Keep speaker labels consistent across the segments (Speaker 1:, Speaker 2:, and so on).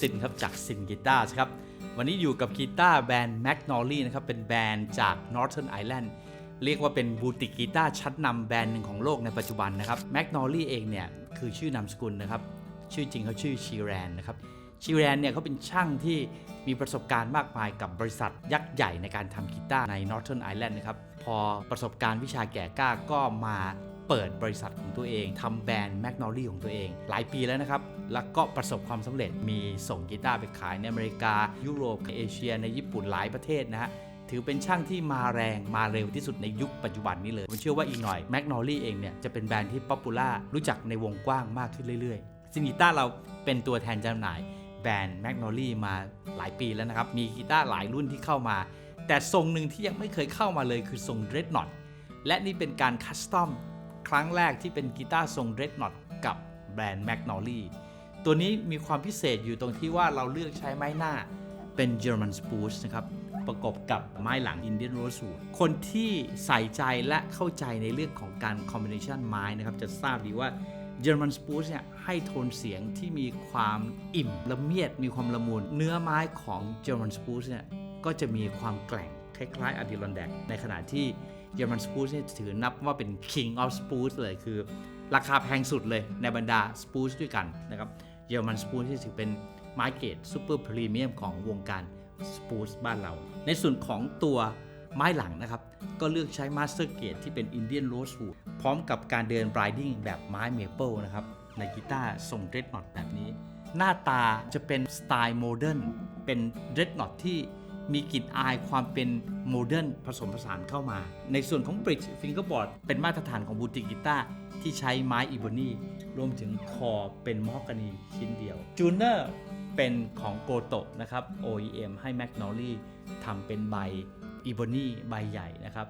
Speaker 1: ซินครับจากซินกีตาร์ครับ วันนี้อยู่กับกีตาร์แบรนด์ m a g n o l i นะครับ เป็นแบรนด์จาก Northern Ireland เรียกว่าเป็นบูติกกีตาร์ชั้นนำแบรนด์หนึ่งของโลกในปัจจุบันนะครับ m a g n o l i เองเนี่ยคือชื่อนามสกุลนะครับ ชื่อจริงเขาชื่อชีแรนนะครับชีแรนเนี่ยเขาเป็นช่างที่มีประสบการณ์มากมายกับบริษัทยักษ์ใหญ่ในการทำกีตาร์ใน Northern Ireland นะครับ พอประสบการณ์วิชาแก่กล้าก็มา เปิดบริษัทของตัวเองทำแบรนด์ m a g n o l i ของตัวเอง หลายปีแล้วนะครับ แล้วก็ประสบความสำเร็จมีส่งกีตาร์ไปขายในอเมริกา ยุโรปเอเชีย ในญี่ปุ่นหลายประเทศนะฮะถือเป็นช่างที่มาแรงมาเร็วที่สุดในยุคปัจจุบันนี้เลย ผมเชื่อว่าอีกหน่อย m a g n o l i เองเนี่ยจะเป็นแบรนด์ที่ป๊อปปูล่ารู้จักในวงกว้างมากขึ้นเรื่อยๆซึ่งกีตาร์เราเป็นตัวแทนจำหน่ายแบรนด์ m a g n o l i มาหลายปีแล้วนะครับ มีกีตาร์หลายรุ่นที่เข้ามา แต่ทรงหนึ่งที่ยังไม่เคยเข้ามาเลยคือทรง Dreadnought และนี่เป็นการคัสตอม ครั้งแรกที่เป็นกีตาร์ทรง Dreadnought กับแบรนด์ m a g n o l i ตัวนี้มีความพิเศษอยู่ตรงที่ว่าเราเลือกใช้ไม้หน้าเป็น German Spruce นะครับ ประกอบกับไม้หลัง Indian Rosewood คนที่ใส่ใจและเข้าใจในเรื่องของการ combination ไม้นะครับ จะทราบดีว่า German Spruce เนี่ยให้โทนเสียงที่มีความอิ่มละเมียดมีความละมุนเนื้อไม้ของ German Spruce เนี่ยก็จะมีความแกร่งคล้ายๆ Adirondack ในขณะที่ German Spruce เนี่ยถือนับว่าเป็น King of Spruce เลยคือราคาแพงสุดเลยในบรรดา Spruce ด้วยกันนะครับ German Spruce ที่ถือเป็นไม้เกรดซูเปอร์พรีเมียมของวงการ Spruce บ้านเรา ในส่วนของตัวไม้หลังนะครับ ก็เลือกใช้ Master g a t e ที่เป็น Indian Rosewood พร้อมกับการเดิน Briding แบบไม้ Maple นะครับในกีตาร์ทรง Dreadnought แบบนี้ หน้าตาจะเป็นสไตล์โมเดิร์นเป็น Dreadnought ที่ มีกลิ่นอายความเป็นโมเดิร์นผสมผสานเข้ามา ในส่วนของ Bridge Fingerboard เป็นมาตรฐานของบูติกกีตาร์ที่ใช้ไม้อีโบนีรวมถึงคอเป็นมอกกานีชิ้นเดียวจูเนอร์เป็นของโกโตะนะครับ OEM ให้ m a g n o l i ทำเป็นใบอีโบนีใบใหญ่นะครับ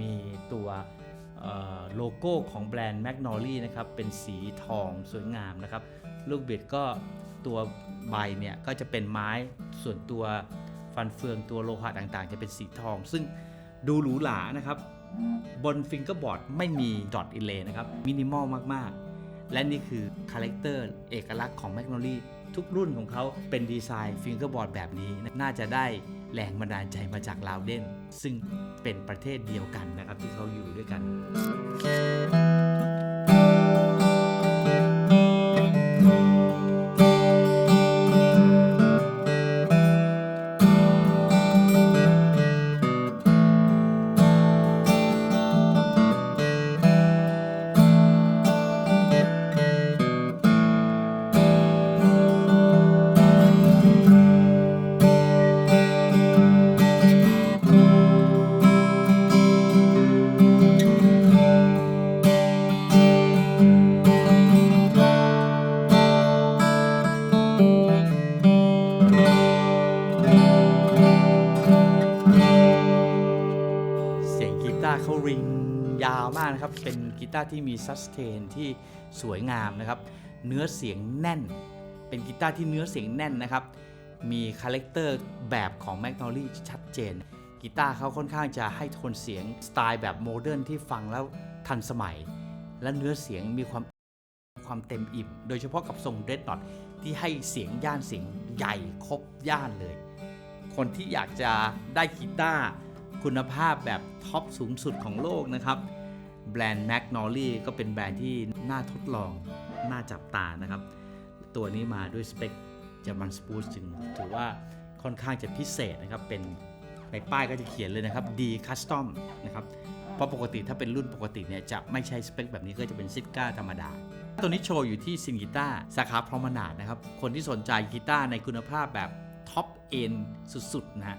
Speaker 1: มีตัวโลโก้ของแบรนด์ m a g n o l i นะครับ เป็นสีทองสวยงามนะครับ ลูกบิดก็ตัวใบเนี่ย ก็จะเป็นไม้ส่วนตัว ฟันเฟืองตัวโลหะต่างๆ จะเป็นสีทอง ซึ่งดูหรูหรานะครับ บนฟิงเกอร์บอร์ดไม่มีดอทอินเลย์นะครับมินิมอลมากๆ และนี่คือคาแรคเตอร์เอกลักษณ์ของ m a g n o l i ทุกรุ่นของเขาเป็นดีไซน์ฟิงเกอร์บอร์ดแบบนี้ น่าจะได้แรงบันดาลใจมาจากลาวเดนซึ่งเป็นประเทศเดียวกันนะครับที่เขาอยู่ด้วยกัน ร์เขาริงยาวมากนะครับ เป็นกีตาร์ที่มีซัสเทนที่สวยงามนะครับ เนื้อเสียงแน่น เป็นกีตาร์ที่เนื้อเสียงแน่นนะครับ มีคาแรคเตอร์แบบของ m a g n o l i ชัดเจน กีตาร์เขาค่อนข้างจะให้โทนเสียงสไตล์แบบโมเดิร์นที่ฟังแล้วทันสมัย และเนื้อเสียงมีความความเต็มอิ่ม โดยเฉพาะกับทรงเ e ด n อ t ที่ให้เสียงย่านเสียงใหญ่ครบย่านเลย คนที่อยากจะได้กีตาร์ คุณภาพแบบท็อปสูงสุดของโลกนะครับ แบรนด์ m a g n o l i ก็เป็นแบรนด์ที่น่าทดลอง น่าจับตานะครับ ตัวนี้มาด้วยสเปค German Spruce จึงถือว่าค่อนข้างจะพิเศษนะครับ เป็นในป้ายก็จะเขียนเลยนะครับ D Custom นะครับเพราะปกติถ้าเป็นรุ่นปกติเนี่ยจะไม่ใช่สเปคแบบนี้ก็จะเป็นซิก้าธรรมดา ตัวนี้โชว์อยู่ที่ซินกีตาสาขาพรอมนาดนะครับ คนที่สนใจกีตาร์ในคุณภาพแบบท็อปเอ็นสุดๆนะฮะ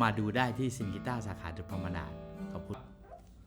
Speaker 1: มาดูได้ที่ซินกิต้าสาขาเดอะพรมนาดขอบคุณ